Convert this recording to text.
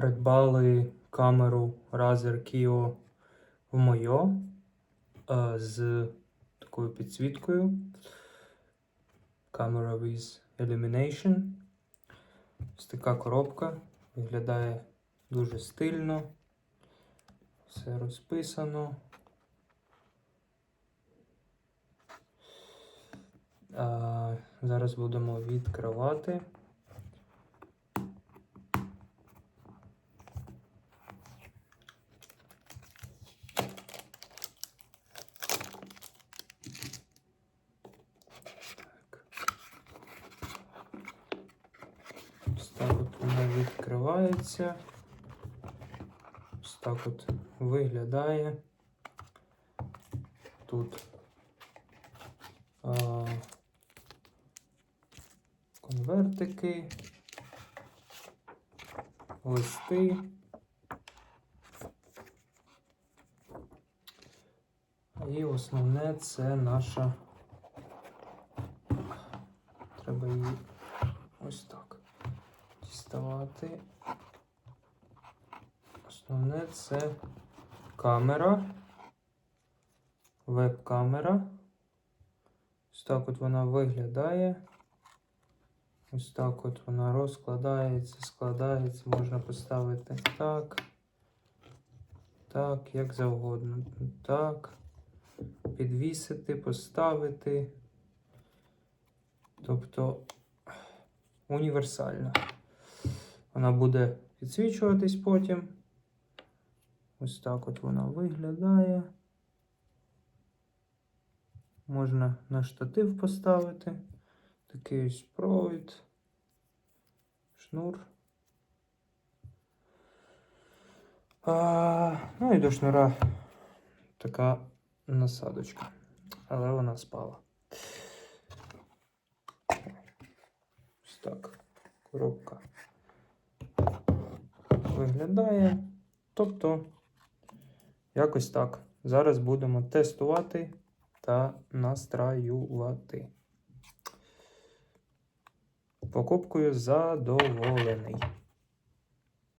придбали камеру Razer Kio в Мойо е, з такою підсвіткою. Camera with Illumination. Ось така коробка. Виглядає дуже стильно. Все розписано. А, зараз будемо відкривати. Так. Ось так от вона відкривається. Ось так от виглядає. Тут а, конвертики, листи. І основне це наша. Треба її ось так діставати. Основне це камера, веб-камера. Ось так от вона виглядає. Ось так от вона розкладається, складається, можна поставити так. Так, як завгодно. Так. Підвісити, поставити. Тобто універсальна. Вона буде підсвічуватись потім. Ось так от вона виглядає. Можна на штатив поставити. Такий ось провід, шнур. А, ну і до шнура така насадочка. Але вона спала. Ось так. Коробка виглядає. Тобто, якось так. Зараз будемо тестувати та настраювати. Покупкою задоволений.